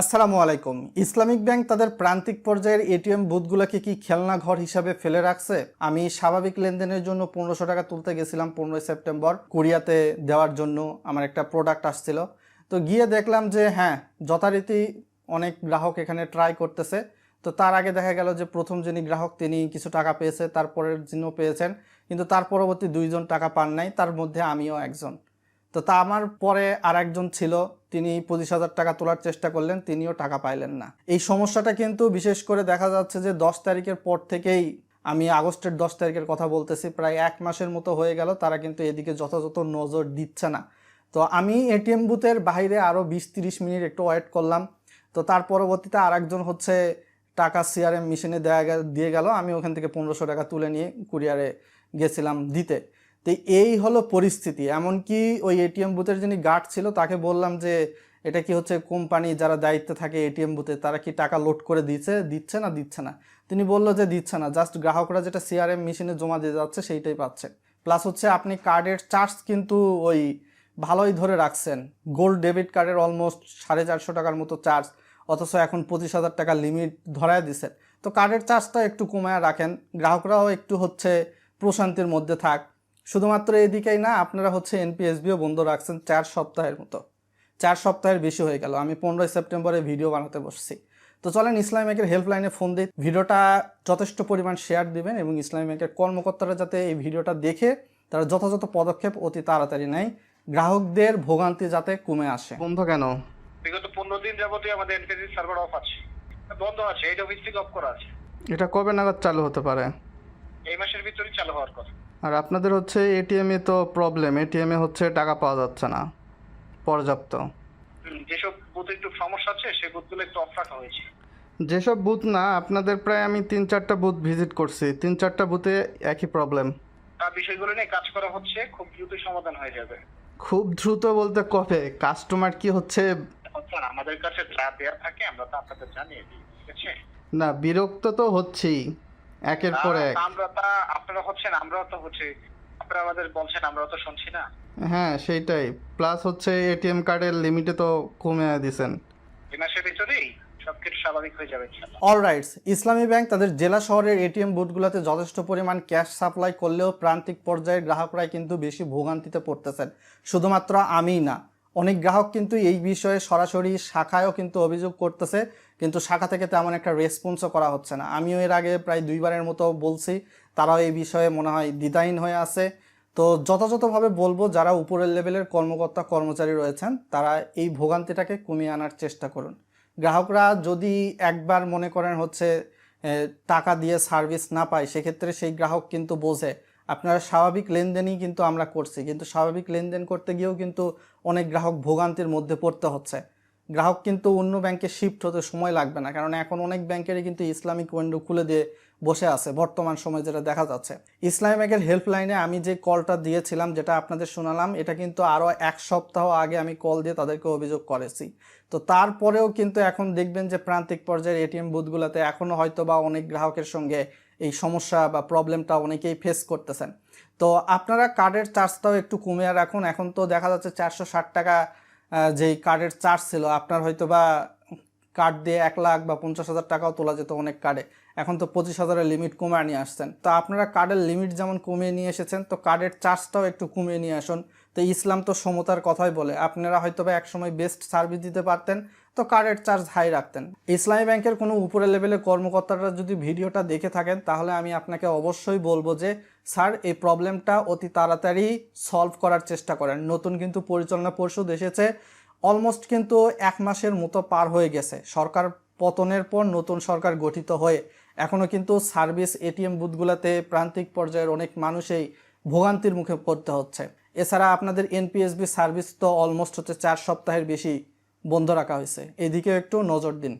আসসালামু আলাইকুম। Islamic bank তাদের প্রান্তিক পর্যায়ের এটিএম বুথগুলোকে কি খেলনা ঘর হিসাবে ফেলে রাখছে? আমি স্বাভাবিক লেনদেনের জন্য পনেরোশো টাকা তুলতে গেছিলাম পনেরোই সেপ্টেম্বর। কোরিয়াতে দেওয়ার জন্য আমার একটা প্রোডাক্ট আসছিল। তো গিয়ে দেখলাম যে হ্যাঁ যথারীতি অনেক গ্রাহক এখানে ট্রাই করতেছে। তো তার আগে দেখা গেল যে, প্রথম যিনি গ্রাহক, তিনি কিছু টাকা পেয়েছে, তারপরের যিনিও পেয়েছেন। কিন্তু তার পরবর্তী দুইজন টাকা পান নাই, তার মধ্যে আমিও একজন। তো তা আমার পরে আর একজন ছিল, তিনি পঁচিশ হাজার টাকা তোলার চেষ্টা করলেন, তিনিও টাকা পাইলেন না। এই সমস্যাটা কিন্তু বিশেষ করে দেখা যাচ্ছে যে, দশ তারিখের পর থেকেই আমি আগস্টের দশ তারিখের কথা বলতেছি, প্রায় এক মাসের মতো হয়ে গেল, তারা কিন্তু এদিকে যথাযথ নজর দিচ্ছে না। তো আমি এটিএম বুথের বাইরে আরও বিশ তিরিশ মিনিট একটু ওয়েট করলাম, তো তার পরবর্তীতে আর একজন হচ্ছে টাকা সিআরএম মেশিনে দেওয়া দিয়ে গেল, আমি ওখান থেকে পনেরোশো টাকা তুলে নিয়ে কুরিয়ারে গেছিলাম দিতে। তো এই হলো পরিস্থিতি। এমনকি ওই এটিএম বুথের যিনি গার্ড ছিল, তাকে বললাম যে, এটা কি হচ্ছে কোম্পানি যারা দায়িত্বে থাকে এটিএম বুথে, তারা কি টাকা লোড করে দিচ্ছে দিচ্ছে না দিচ্ছে না? তিনি বলল যে, দিচ্ছে না জাস্ট গ্রাহকরা যেটা সিআরএম মেশিনে জমা দিয়ে যাচ্ছে, সেইটাই পাচ্ছে। প্লাস হচ্ছে আপনি কার্ডের চার্জ কিন্তু ওই ভালোই ধরে রাখছেন। গোল্ড ডেবিট কার্ডের অলমোস্ট সাড়ে চারশো টাকার মতো চার্জ অথচ এখন পঁচিশ হাজার টাকা লিমিট ধরায় দিচ্ছেন তো কার্ডের চার্জটা একটু কমায় রাখেন। গ্রাহকরাও একটু হচ্ছে প্রশান্তির মধ্যে থাক। শুধুমাত্র এদিকেই না আপনারা হচ্ছে এনপিএসবিও বন্ধ রাখছেন চার সপ্তাহের মতো। চার সপ্তাহের বেশি হয়ে গেল। আমি পনেরোই সেপ্টেম্বরে ভিডিও বানাতে বসছি। তো চলেন ইসলামী ব্যাংকের হেল্পলাইনে ফোন দিই। ভিডিওটা যথেষ্ট পরিমাণ শেয়ার দিবেন এবং ইসলামী ব্যাংকের কর্মকর্তারা যাতে এই ভিডিওটা দেখে তারা যথাযথ পদক্ষেপ অতি তাড়াতাড়ি নেয়। গ্রাহকদের ভোগান্তি যাতে কমে আসে। বন্ধ কেন? বিগত পনেরো দিন যাবতীয় আমাদের এনপিসি সার্ভার অফ আছে। বন্ধ আছে এইটা অফিস থেকে অফ করা আছে। এটা কবে নাগাদ চালু হতে পারে? এই মাসের ভিতরেই চালু হওয়ার কথা। আর আপনাদের হচ্ছে এটিএমে তো প্রবলেম এটিএমে হচ্ছে টাকা পাওয়া যাচ্ছে না পর্যাপ্ত। যেসব বুথে একটু সমস্যা আছে সেই বুথগুলো একটু অফ রাখা হয়েছে। যেসব বুথ না আপনাদের প্রায় আমি তিন চারটা বুথ ভিজিট করছি তিন চারটা বুথে একই প্রবলেম বিষয়গুলো নিয়ে কাজ করা হচ্ছে খুব দ্রুত সমাধান হয়ে যাবে। খুব দ্রুত বলতে কবে? কাস্টমার কি হচ্ছে? আমাদের কাছে যা দেওয়া থাকে আমরা তো আপনাদের জানিয়ে দিই ঠিক আছে? না বিরক্ত তো হচ্ছেই একের পর এক। আমরা তা আপনারা হচ্ছেন আমরাও তো হচ্ছে। আপনারা আমাদের বলছেন আমরাও তো শুনছি না। হ্যাঁ সেইটাই। প্লাস হচ্ছে এটিএম কার্ডের লিমিটে তো কমে দিছেন। এই মাসের ভিতরেই সবকিছু স্বাভাবিক হয়ে যাবে ইনশাআল্লাহ। অলরাইটস ইসলামী ব্যাংক তাদের জেলা শহরের এটিএম বুথগুলোতে যথেষ্ট পরিমাণ ক্যাশ সাপ্লাই করলেও প্রান্তিক পর্যায়ের গ্রাহকরাই কিন্তু বেশি ভোগান্তিতে পড়তেছেন। শুধুমাত্র আমিই না অনেক গ্রাহক কিন্তু এই বিষয়ে সরাসরি শাখায়ও কিন্তু অভিযোগ করতেছে। কিন্তু শাখা থেকে তেমন একটা রেসপন্সও করা হচ্ছে না। আমিও এর আগে প্রায় দুইবারের মতো বলছি, তারাও এই বিষয়ে মনে হয় দ্বিধাহীন হয়ে আছে। তো যথাযথভাবে বলব, যারা উপরের লেভেলের কর্মকর্তা, কর্মচারী রয়েছেন, তারা এই ভোগান্তিটাকে কমিয়ে আনার চেষ্টা করুন। গ্রাহকরা যদি একবার মনে করেন হচ্ছে টাকা দিয়ে সার্ভিস না পায়, সেক্ষেত্রে সেই গ্রাহক কিন্তু বোঝে, আপনারা স্বাভাবিক লেনদেনই কিন্তু আমরা করছি, কিন্তু স্বাভাবিক লেনদেন করতে গিয়েও কিন্তু অনেক গ্রাহক ভোগান্তির মধ্যে পড়তে হচ্ছে। গ্রাহক কিন্তু অন্য ব্যাংকে শিফট হতে সময় লাগবে না। কারণ এখন অনেক ব্যাংকেরই কিন্তু ইসলামিক উইন্ডো খুলে দিয়ে বসে আছে বর্তমান সময় যেটা দেখা যাচ্ছে। ইসলামী ব্যাংকের হেল্পলাইনে আমি যে কলটা দিয়েছিলাম, যেটা আপনাদের শোনালাম, এটা কিন্তু আরও এক সপ্তাহ আগে আমি কল দিয়ে তাদেরকে অভিযোগ করেছি। তো তারপরেও কিন্তু এখন দেখবেন যে প্রান্তিক পর্যায়ের এটিএম বুথগুলোতে এখনও হয়তো বা অনেক গ্রাহকের সঙ্গে এই সমস্যা বা প্রবলেমটা অনেকেই ফেস করতেছেন। তো আপনারা কার্ডের চার্জটাও একটু কমিয়ে রাখুন। এখন তো দেখা যাচ্ছে চারশো ষাট টাকা যেই কার্ডের চার্জ ছিল, আপনার হয়তো বা কার্ড দিয়ে এক লাখ বা পঞ্চাশ হাজার টাকাও তোলা যেত অনেক কার্ডে এখন তো পঁচিশ হাজারের লিমিট কমিয়ে নিয়ে আসছেন। তো আপনারা কার্ডের লিমিট যেমন কমিয়ে নিয়ে এসেছেন, তো কার্ডের চার্জটাও একটু কমিয়ে নিয়ে আসুন। তো ইসলাম তো সমতার কথাই বলে। আপনারা হয়তো বা একসময় বেস্ট সার্ভিস দিতে পারতেন, তো কার্ডের চার্জ হাই রাখতেন। ইসলামী ব্যাংকের কোনো উপরে লেভেলের কর্মকর্তারা যদি ভিডিওটা দেখে থাকেন, তাহলে আমি আপনাকে অবশ্যই বলব যে, স্যার, এই প্রবলেমটা অতি তাড়াতাড়ি সলভ করার চেষ্টা করেন। নতুন কিন্তু পরিচালনা পরিষদ এসেছে অলমোস্ট কিন্তু এক মাসের মতো পার হয়ে গেছে। সরকার পতনের পর নতুন সরকার গঠিত হয়ে এখনও কিন্তু সার্ভিস এটিএম বুথগুলোতে প্রান্তিক পর্যায়ের অনেক মানুষই ভোগান্তির মুখে পড়তে হচ্ছে। এছাড়া আপনাদের এনপিএসবি সার্ভিস তো অলমোস্ট হচ্ছে চার সপ্তাহের বেশি বন্ধ রাখা হয়েছে। এদিকেও একটু নজর দিন।